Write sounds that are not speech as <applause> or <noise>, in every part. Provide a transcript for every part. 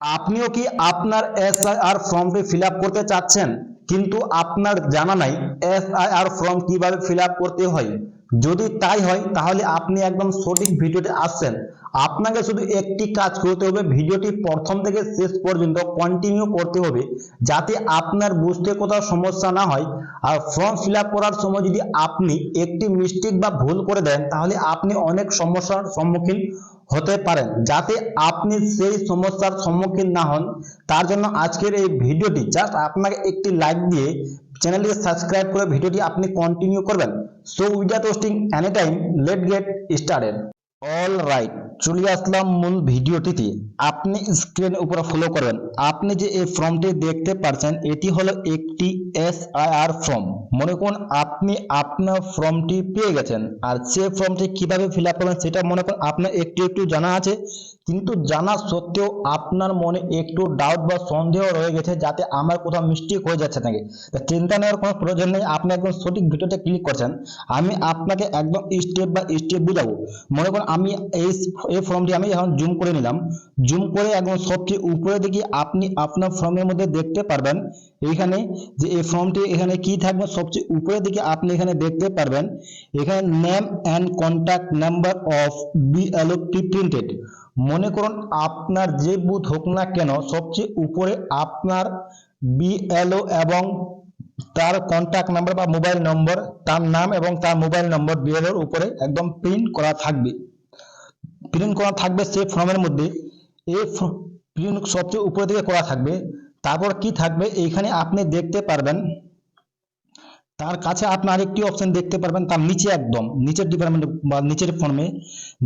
আপনিও কি আপনার এসআইআর ফর্মটি ফিল করতে চাচ্ছেন? কিন্তু আপনার জানা নাই এসআইআর ফর্ম কীভাবে ফিল করতে হয়। যদি তাই হয়, তাহলে আপনি একদম সঠিক ভিডিওতে আসছেন। আপনাকে শুধু একটি কাজ করতে হবে, ভিডিওটি প্রথম থেকে শেষ পর্যন্ত কন্টিনিউ করতে হবে, যাতে আপনার বুঝতে কোথাও সমস্যা না হয়। আর ফর্ম ফিল করার সময় যদি আপনি একটি মিস্টেক বা ভুল করে দেন, তাহলে আপনি অনেক সমস্যার সম্মুখীন হতে পারেন। যাতে আপনি সেই সমস্যার সম্মুখীন না হন, তার জন্য আজকের এই ভিডিওটি জাস্ট আপনাকে একটি লাইক দিয়ে চ্যানেলটিকে সাবস্ক্রাইব করে ভিডিওটি আপনি কন্টিনিউ করবেন। So without wasting any time let get started all right চলে আসলাম মূল ভিডিওটিতে। আপনি স্ক্রিন উপরে ফলো করবেন। আপনি যে এই ফর্মটি দেখতে পাচ্ছেন এটি হলো একটি এসআইআর ফর্ম মনে করুন, আপনি আপনার ফর্মটি পেয়ে গেছেন। আর সে ফর্মটি কীভাবে ফিল আপ করবেন, সেটা মনে করুন, আপনার একটু একটু জানা আছে। কিন্তু জানা সত্ত্বেও আপনার মনে একটু ডাউট বা সন্দেহ রয়ে গেছে যাতে আমার কোথাও মিস্টেক হয়ে যাচ্ছে নাকি? চিন্তা নেওয়ার কোনো প্রয়োজন নেই, আপনি একদম সঠিক ভিডিওতে ক্লিক করছেন। আমি আপনাকে একদম স্টেপ বাই স্টেপ বুঝাবো। মনে করুন আমি এই এই ফর্মটি আমি এখন জুম করে নিলাম। জুম করে একদম সবচেয়ে উপরে দিকে আপনি আপনার ফর্মের মধ্যে দেখতে পারবেন এইখানে যে এই ফর্মটি এখানে কি থাকবে, সবচেয়ে উপরের দিকে আপনি এখানে দেখতে পারবেন। এখানে name and contact number of BLO printed মনে করুন আপনার যে বুথ হোক না কেন সবচেয়ে উপরে আপনার বিএলও এবং তার কন্ট্যাক্ট নাম্বার বা মোবাইল নম্বর তার নাম এবং তার মোবাইল নম্বর বিএলওর উপরে একদম প্রিন্ট করা থাকবে। প্রিন্ট করা থাকবে সেই ফর্মের মধ্যে। এই প্রিন্ট সবচেয়ে উপরের দিকে করা থাকবে। তারপর কি থাকবে? এইখানে আপনি দেখতে পারবেন তার কাছে আপনি আরেকটি অপশন দেখতে পারবেন, তার নিচে একদম, নিচের ডিপার্টমেন্ট বা নিচের ফর্মে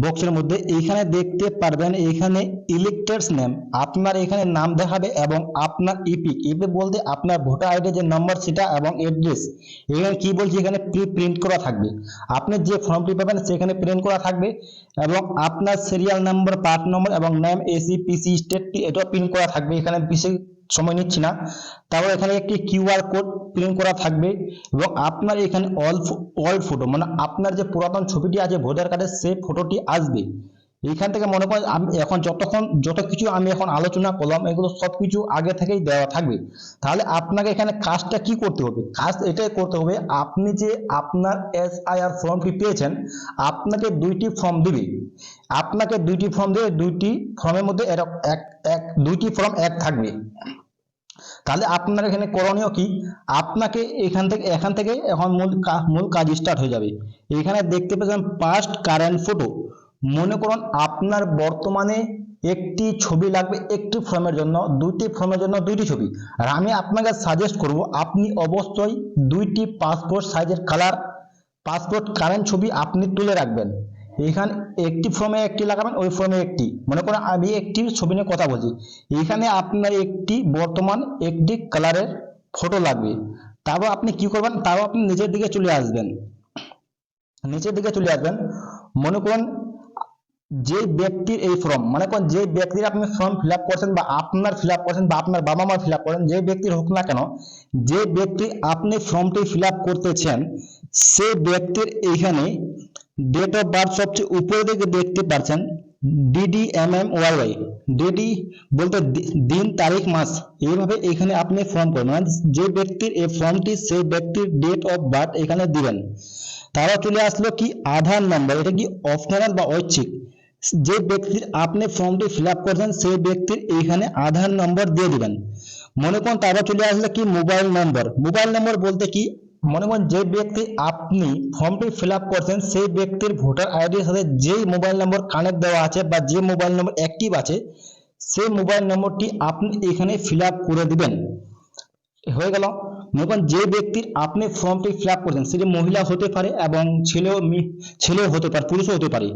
বক্সের মধ্যে এইখানে দেখতে পারবেন এইখানে ইলেক্টার্স নেম আপনার এখানে নাম দেখাবে এবং আপনার ইপিক ইপিক বলতে আপনার ভোটার আইডি যে নম্বর সেটা এবং এড্রেস এখানে কি বলছে, এখানে প্রি প্রিন্ট করা থাকবে, আপনি যে ফর্মটি পাবেন সেখানে প্রিন্ট করা থাকবে এবং আপনার সিরিয়াল নাম্বার পার্ট নম্বর এবং নেম এসি পিসি স্টেটটি এটাও প্রিন্ট করা থাকবে, এখানে বিশেষ সময় নিচ্ছি না। তারপর এখানে একটি কিউআর কোড প্রিন্ট করা থাকবে এবং আপনার এখানে অল অল ফটো মানে আপনার যে পুরাতন ছবিটি আছে ভোটার কার্ডের সেই ফটোটি আসবে। এইখান থেকে মনে করেন আমি এখন যতক্ষণ যত কিছু আমি এখন আলোচনা করলাম, এগুলো সব কিছু আগে থেকেই দেওয়া থাকবে। তাহলে আপনাকে এখানে কাজটা কি করতে হবে? কাজ এটাই করতে হবে, আপনি যে আপনার এস এসআইআর ফর্মটি পেয়েছেন, আপনাকে দুইটি ফর্ম দিবে। আপনাকে দুইটি ফর্ম দেবে, দুইটি ফর্মের মধ্যে এক এক, দুইটি ফর্ম এক থাকবে। তাহলে আপনার এখানে করণীয় কি? আপনাকে এখান থেকে এখান থেকে এখন মূল মূল কাজ স্টার্ট হয়ে যাবে। এখানে দেখতে পাচ্ছেন পাস্ট কারেন্ট ফটো মনে করুন আপনার বর্তমানে একটি ছবি লাগবে একটি ফর্মের জন্য, দুইটি ফর্মের জন্য দুইটি ছবি। আর আমি আপনাকে সাজেস্ট করব, আপনি অবশ্যই দুইটি পাসপোর্ট সাইজের কালার পাসপোর্ট কারেন্ট ছবি আপনি তুলে রাখবেন। এখানে একটি ফর্মে একটি লাগাবেন, ওই ফর্মে একটি। মনে করেন আমি একটি ছবি নিয়ে কথা বলছি। এখানে আপনার একটি বর্তমান একটি কালারের ফটো লাগবে। তারপর আপনি কি করবেন? তারপর আপনি নিচের দিকে চলে আসবেন। নিচের দিকে চলে আসবেন। মনে করুন যে ব্যক্তির এই ফর্ম মানে করেন যে ব্যক্তির আপনি ফর্ম ফিল আপ করছেন বা আপনার ফিল আপ করছেন বা আপনার বাবা মা ফিল আপ করেন, যে ব্যক্তির হোক না কেন, যে ব্যক্তি আপনি ফর্মটি ফিল আপ করতেছেন, সে ব্যক্তির এইখানে ডেট অফ বার্থ সবচেয়ে উপরে দিকে দেখতে পাচ্ছেন DD M M Y Y DD বলতে দিন, তারিখ, মাস, এইভাবে এখানে আপনি ফর্ম করবেন মানে যে ব্যক্তির এই ফর্মটি সেই ব্যক্তির ডেট অফ বার্থ এখানে দিবেন। তারা চলে আসলো কি আধার নাম্বার এটা কি অপশনাল বা ঐচ্ছিক? যে ব্যক্তির আপনি ফর্মটি ফিল আপ করছেন, সেই ব্যক্তির এইখানে আধার নম্বর দিয়ে দিবেন। মনে করুন তারপর চলে আসলে কি মোবাইল নম্বর মোবাইল নম্বর বলতে কি? মনে করুন যে ব্যক্তি আপনি ফর্মটি ফিল আপ করছেন, সেই ব্যক্তির ভোটার আইডির সাথে যেই মোবাইল নম্বর কানেক্ট দেওয়া আছে বা যে মোবাইল নম্বর অ্যাক্টিভ আছে, সেই মোবাইল নম্বরটি আপনি এখানে ফিল আপ করে দিবেন। হয়ে গেল। করেন যে ব্যক্তির আপনি ফর্মটি ফিল আপ করছেন সেটি মহিলা হতে পারে এবং ছেলেও ছেলেও হতে পারে, পুরুষও হতে পারে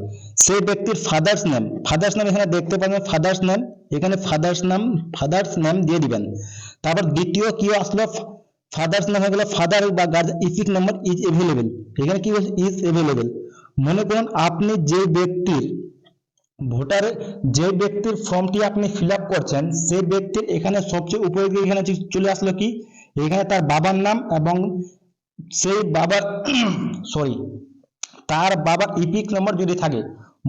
সেই ব্যক্তির ফাদার্স নেম ফাদার্স নেম এখানে দেখতে পাবেন ফাদার্স নেম এখানে ফাদার্স নাম ফাদার্স নেম দিয়ে দিবেন। তারপর দ্বিতীয় কি আসলো ফাদার্স নাম হয়ে গেল ফাদার বা guardian EPIC number is available এখানে কি বলছে ইজ এভেলেবেল মনে করুন আপনি যে ব্যক্তির ভোটার, যে ব্যক্তির ফর্মটি আপনি ফিল করছেন সেই ব্যক্তির এখানে সবচেয়ে উপরে এখানে চলে আসলো কি এখানে তার বাবার নাম এবং সেই বাবার <clears throat> সরি তার বাবার ইপিক নম্বর যদি থাকে,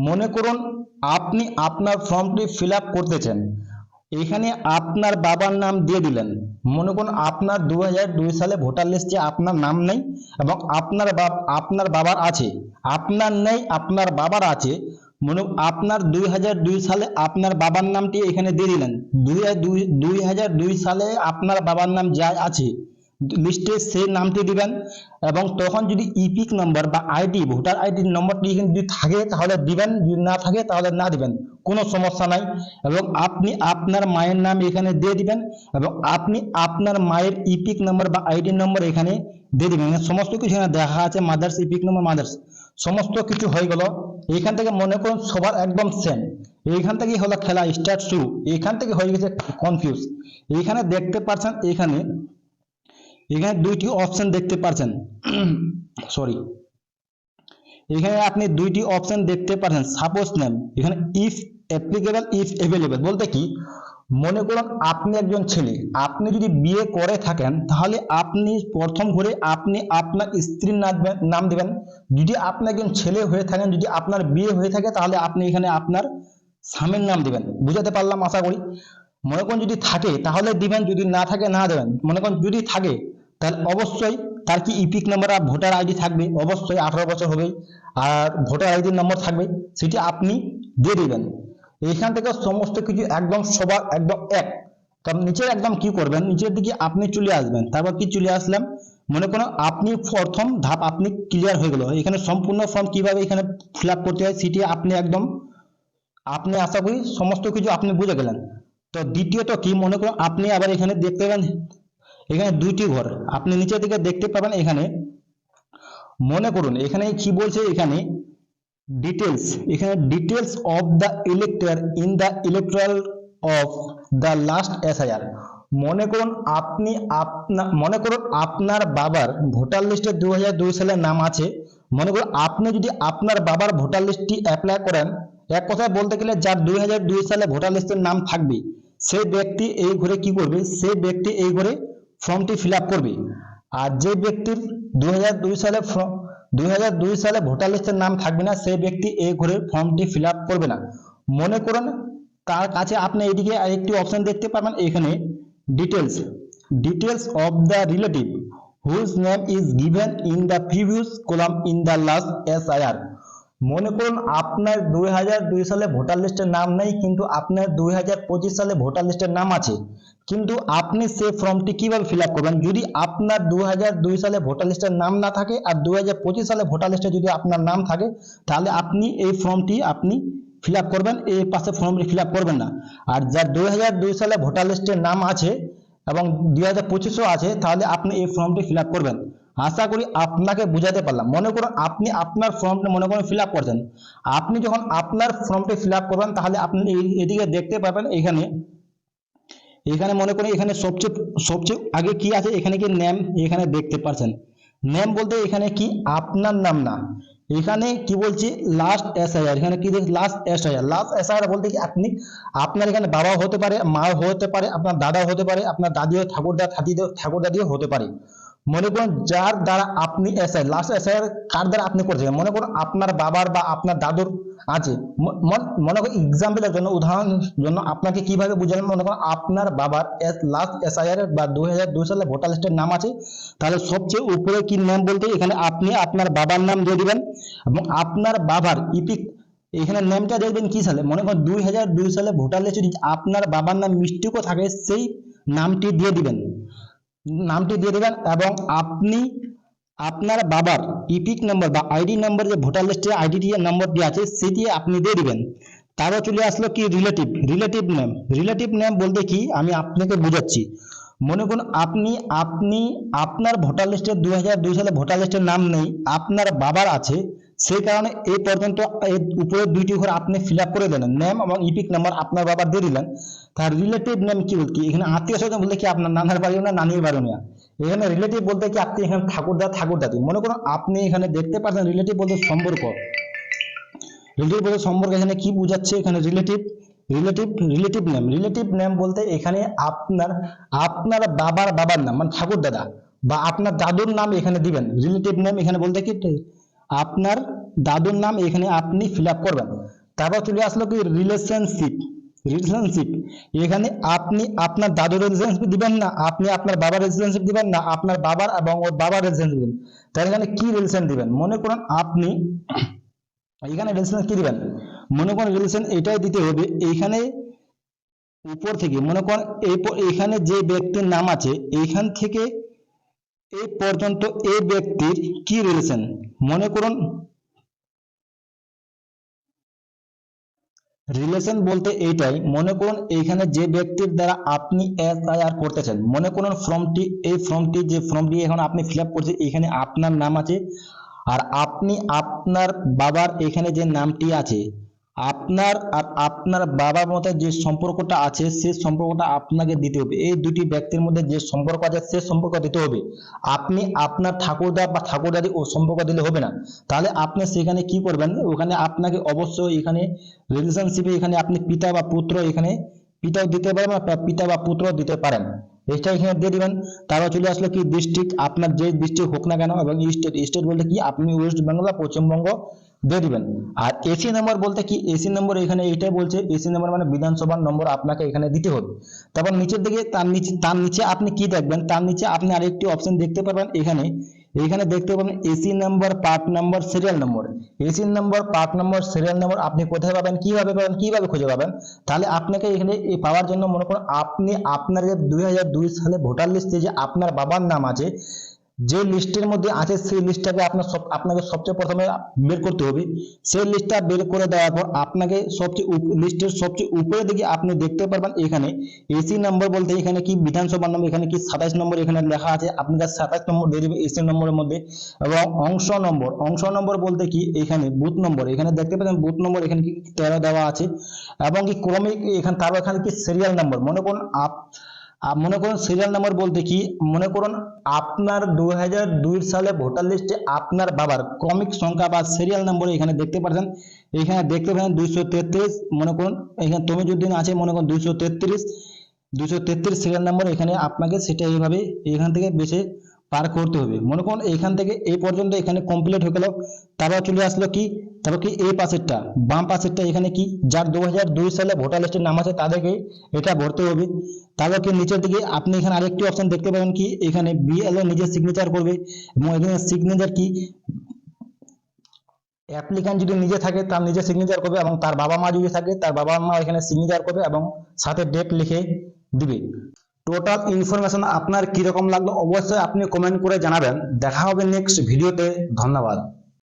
মনে করুন আপনি আপনার ফর্মটি ফিল আপ করতেছেন। এখানে আপনার বাবার নাম দিয়ে দিলেন। মনে করুন আপনার দু দুই সালে ভোটার লিস্টে আপনার নাম নেই এবং আপনার আপনার বাবার আছে। আপনার নেই, আপনার বাবার আছে। মনে আপনার দুই হাজার দুই সালে আপনার বাবার নামটি এখানে দিয়ে দিলেন। দুই দুই হাজার দুই সালে আপনার বাবার নাম যা আছে লিস্টে সেই নামটি দিবেন এবং তখন যদি ইপিক নম্বর বা আইডি ভোটার আইডি নম্বরটি এখানে যদি থাকে, তাহলে দিবেন, যদি না থাকে, তাহলে না দিবেন। কোনো সমস্যা নাই। এবং আপনি আপনার মায়ের নাম এখানে দিয়ে দিবেন এবং আপনি আপনার মায়ের ইপিক নম্বর বা আইডি নম্বর এখানে দিয়ে দিবেন। এখানে সমস্ত কিছু এখানে দেখা আছে মাদার্স ইপিক নম্বর মাদার্স সমস্ত কিছু হয়ে গেল। এইখান থেকে মনে করুন সবার একদম সেম এইখান থেকেই হলো খেলা স্টার্ট শুরু। এইখান থেকে হয়ে গেছে কনফিউজ এইখানে দেখতে পাচ্ছেন এখানে এখানে দুইটি অপশন দেখতে পাচ্ছেন সরি <clears throat> এখানে আপনি দুইটি অপশন দেখতে পাচ্ছেন সাপোজ নেম এখানে ইফ অ্যাপ্লিকেবল ইফ অ্যাভেলেবল বলতে কি, মনে করুন আপনি একজন ছেলে, আপনি যদি বিয়ে করে থাকেন, তাহলে আপনি প্রথম ঘরে আপনি আপনার স্ত্রীর নাম দেবেন- যদি আপনি একজন ছেলে হয়ে থাকেন, যদি আপনার বিয়ে হয়ে থাকে, তাহলে আপনি এখানে আপনার স্বামীর নাম দিবেন। বুঝাতে পারলাম আশা করি? মনে করুন যদি থাকে, তাহলে দিবেন, যদি না থাকে, না দেবেন। মনে করুন যদি থাকে তাহলে অবশ্যই তার কি ইপিক নাম্বার আর ভোটার আইডি থাকবে? অবশ্যই আঠারো বছর হবেই আর ভোটার আইডির নম্বর থাকবে, সেটি আপনি দিয়ে দেবেন। এখান থেকে সমস্ত কিছু একদম সবার একদম এক। কারণ নিচে একদম কি করবেন? নিচের দিকে আপনি চলে আসবেন। তারপর কি চলে আসলাম? মনে করো আপনি প্রথম ধাপ আপনি ক্লিয়ার হয়ে গেল। এখানে সম্পূর্ণ ফর্ম কীভাবে এখানে ফিল আপ করতে হয় সেটি আপনি একদম, আপনি আশা করি সমস্ত কিছু আপনি বুঝে গেলেন। তো দ্বিতীয়ত কি? মনে করুন আপনি আবার এখানে দেখতে পাবেন এখানে দুইটি ঘর। আপনি নিচের দিকে দেখতে পাবেন এখানে। মনে করুন, এখানে কি বলছে? এখানে ডিটেলস এখানে details of the elector in the electoral of the last SIR মনে করুন, আপনি আপনা, মনে করুন আপনার বাবার ভোটার লিস্টে দু হাজার দুই সালের নাম আছে। মনে করুন, আপনি যদি আপনার বাবার ভোটার লিস্টটি অ্যাপ্লাই করেন, এক কথায় বলতে গেলে যার দুই দুই সালে ভোটার লিস্টের নাম থাকবে, সেই ব্যক্তি এই ঘরে কি করবে? সেই ব্যক্তি এই ঘরে ফর্মটি ফিল করবে। আর যে ব্যক্তির দুই সালে দুই সালে ভোটার লিস্টের নাম থাকবে না, সেই ব্যক্তি এই ঘরে ফর্মটি ফিল করবে না। মনে করুন, তার কাছে আপনি এদিকে আরেকটি অপশন দেখতে পাবেন এখানে details details of the relative whose name is given in the previous column in the last SIR মনে করুন আপনার দুই সালে ভোটার লিস্টের নাম নেই, কিন্তু আপনার দু হাজার পঁচিশ সালে ভোটার লিস্টের নাম আছে। কিন্তু আপনি সেই ফর্মটি কীভাবে ফিল করবেন? যদি আপনার দু হাজার দুই সালে ভোটার লিস্টের নাম না থাকে আর দু হাজার পঁচিশ সালে ভোটার লিস্টে যদি আপনার নাম থাকে, তাহলে আপনি এই ফর্মটি আপনি ফিল করবেন, এই পাশে ফর্মটি ফিল করবেন না। আর যার দুই হাজার দুই সালে ভোটার লিস্টের নাম আছে এবং দুই হাজার আছে, তাহলে আপনি এই ফর্মটি ফিল করবেন। আশা করি আপনাকে বুঝাতে পারলাম। মনে করুন আপনি আপনার ফর্মটা মনে করুন ফিল করছেন। আপনি যখন আপনার ফর্মটি ফিল করবেন, তাহলে আপনি এদিকে দেখতে পাবেন এখানে এখানে মনে করি এখানে সবচেয়ে সবচেয়ে আগে কি আছে? এখানে কি নেম এখানে দেখতে পাচ্ছেন নেম বলতে এখানে কি? আপনার নাম না। এখানে কি বলছি? লাস্ট এসআইআর এখানে কি লাস্ট এসআইআর লাস্ট এসআইআর বলতে কি আপনি, আপনার এখানে বাবা হতে পারে মা হতে পারে, আপনার দাদা হতে পারে, আপনার দাদিও ঠাকুরদা ঠাকুর ঠাকুর দাদিও হতে পারে। মনে করুন যার দ্বারা আপনি এসআই লাস্ট এসআইআর কার দ্বারা আপনি করছেন মনে করুন আপনার বাবার বা আপনার দাদুর আছে। মনে করুন এক্সাম্পলের জন্য উদাহরণের জন্য আপনাকে কীভাবে বুঝালেন মনে করুন আপনার বাবার লাস্ট এসআইআর বা দুই হাজার দুই সালে ভোটার লিস্টের নাম আছে। তাহলে সবচেয়ে উপরে কি নাম বলতে? এখানে আপনি আপনার বাবার নাম দিয়ে দিবেন এবং আপনার বাবার ইপিক এখানে নেমটা দেখবেন কি সালে? মনে করুন দুই হাজার দুই সালে ভোটার লিস্টে আপনার বাবার নাম মিস্টেকও থাকে, সেই নামটি দিয়ে দিবেন। নামটি দিয়ে দেবেন এবং আপনি আপনার বাবার ইপিক নম্বর বা আইডি নম্বর যে ভোটার লিস্টে আইডি দিয়ে নম্বর দিয়ে আছে সেটি আপনি দিয়ে দিবেন। তারপর চলে আসলো কি relative relative name relative name বলতে কি? আমি আপনাকে বুঝাচ্ছি। মনে করুন আপনি আপনি আপনার ভোটার লিস্টে দুই সালে ভোটার লিস্টের নাম নেই, আপনার বাবার আছে সেই কারণে এই পর্যন্ত এই উপরের দুইটি ঘর আপনি ফিল করে দিলেন। নেম এবং ইপিক নাম্বার আপনার বাবার দিয়ে দিলেন। তার রিলেটিভ নেম কি বলতে? এখানে আত্মীয় স্বজন বলতে কি আপনার নানার বাড়িও না নানির বাড়িও না? এখানে রিলেটিভ বলতে কি আপনি এখানে ঠাকুরদা ঠাকুর দাদি মনে করুন আপনি এখানে দেখতে পাচ্ছেন রিলেটিভ বলতে সম্পর্ক। রিলেটিভ বলতে সম্পর্ক এখানে কি বোঝাচ্ছে? এখানে relative relative relative name relative name বলতে এখানে আপনার আপনার বাবার বাবার নাম মানে ঠাকুর দাদা বা আপনার দাদুর নাম এখানে দিবেন। রিলেটিভ নেম এখানে বলতে কি? আপনার দাদুর নাম এখানে আপনি ফিল করবেন। তারপর চলে আসলো কি রিলেশনশিপ রিলেশনশিপ এখানে আপনি আপনার দাদুর রিলেশনশিপ দিবেন না, আপনি আপনার বাবার রিলেশনশিপ দিবেন না, আপনার বাবার এবং ওর বাবার রিলেশনশিপ দিবেন। তাহলে এখানে কি রিলেশন দিবেন? মনে করুন আপনি, এখানে রিলেশন কি দিবেন? মনে করুন রিলেশন এটাই দিতে হবে এইখানে উপর থেকে, মনে করুন এইখানে যে ব্যক্তির নাম আছে এইখান থেকে এই পর্যন্ত এই ব্যক্তির কি রিলেশন মনে করুন রিলেশন বলতে এইটাই, মনে করুন এইখানে যে ব্যক্তির দ্বারা আপনি এসআইআর করতেছেন, মনে করুন ফর্মটি এই ফর্মটি যে ফর্মটি এখন আপনি ফিল করছেন এখানে আপনার নাম আছে, আর আপনি আপনার বাবার এখানে যে নামটি আছে আপনার আর আপনার বাবার মধ্যে যে সম্পর্কটা আছে সেই সম্পর্কটা আপনাকে দিতে হবে। এই দুটি ব্যক্তির মধ্যে যে সম্পর্ক আছে, সে সম্পর্ক দিতে হবে। আপনি আপনার ঠাকুরদা বা ঠাকুরদাদি ও সম্পর্ক দিলে হবে না। তাহলে আপনি সেখানে কি করবেন? ওখানে আপনাকে অবশ্যই এখানে রিলেশনশিপে এখানে আপনি পিতা বা পুত্র এখানে, পিতাও দিতে পারেন বা পিতা বা পুত্র দিতে পারেন। এটা এখানে দিয়ে দিবেন। তারপর চলে আসলো কি ডিস্ট্রিক্ট আপনার যে ডিস্ট্রিক্ট হোক না কেন এবং স্টেট স্টেট বলতে কি আপনি ওয়েস্ট বেঙ্গল বা পশ্চিমবঙ্গ দিয়ে দিবেন। আর এসি নম্বর বলতে কি? এসি নম্বর এখানে এইটাই বলছে। এসি নম্বর মানে বিধানসভার নম্বর আপনাকে এখানে দিতে হবে। তারপর নিচের দিকে, তার নিচে তার নিচে আপনি কি দেখবেন? তার নিচে আপনি আরেকটি অপশন দেখতে পারবেন। এখানে এখানে দেখতে পাবেন AC number part number serial number AC number part number serial number আপনি কোথায় পাবেন, কীভাবে পাবেন, কীভাবে খুঁজে পাবেন? তাহলে আপনাকে এখানে পাওয়ার জন্য মনে করুন, আপনি আপনার যে দুই সালে ভোটার লিস্টে যে আপনার বাবার নাম আছে যে লিস্টের মধ্যে আছে সেই লিস্টটাকে আপনার আপনাকে সবচেয়ে প্রথমে বের করতে হবে। সেই লিস্টটা বের করে দেওয়ার পর আপনাকে সবচেয়ে লিস্টের সবচেয়ে উপরে দিকে আপনি দেখতে পারবেন এখানে এসি নম্বর বলতে এখানে কি বিধানসভা নম্বর এখানে কি সাতাশ নম্বর এখানে লেখা আছে। আপনাকে সাতাশ নম্বর দিয়ে দেবে এসি নম্বরের মধ্যে। এবং অংশ নম্বর অংশ নম্বর বলতে কি এখানে বুথ নম্বর, এখানে দেখতে পাচ্ছেন বুথ নম্বর এখানে কি তেরো দেওয়া আছে। এবং কি ক্রমিক এখানে, তারপর এখানে কি সিরিয়াল নম্বর মনে করুন আপ মনে করুন সিরিয়াল নাম্বার বলতে কি? মনে করুন আপনার দুই সালে ভোটার লিস্টে আপনার বাবার ক্রমিক সংখ্যা বা সিরিয়াল নম্বর এখানে দেখতে পাচ্ছেন এখানে দেখতে পাচ্ছেন দুইশো তেত্রিশ। মনে করুন এখানে তমিজুদ্দিন আছে, মনে করুন দুইশো তেত্রিশ। দুইশো সিরিয়াল নাম্বার এখানে আপনাকে সেটা এইভাবে এখান থেকে বেছে পার করতে হবে। মনে করুন এখান থেকে এই পর্যন্ত এখানে কমপ্লিট হয়ে গেল। তারপর চলে আসলো কি? তারপর কি? এই পাশেরটা। বাম পাশেরটা এখানে কি? যার দুই হাজার দুই সালে ভোটার লিস্টের নাম আছে তাদেরকে এটা ভরতে হবে। তারপর কি? নিচের দিকে আপনি এখানে আরেকটি অপশন দেখতে পাবেন কি? এখানে বিএলও নিজের সিগনেচার করবে এবং এখানে সিগনেচার কি? অ্যাপ্লিক্যান্ট যদি নিজে থাকে তার নিজে সিগনেচার করবে এবং তার বাবা মা যদি থাকে তার বাবা মা এখানে সিগনেচার করবে এবং সাথে ডেট লিখে দিবে। টোটাল ইনফরমেশন আপনার কীরকম লাগল অবশ্যই আপনি কমেন্ট করে জানাবেন। দেখা হবে নেক্সট ভিডিওতে ধন্যবাদ।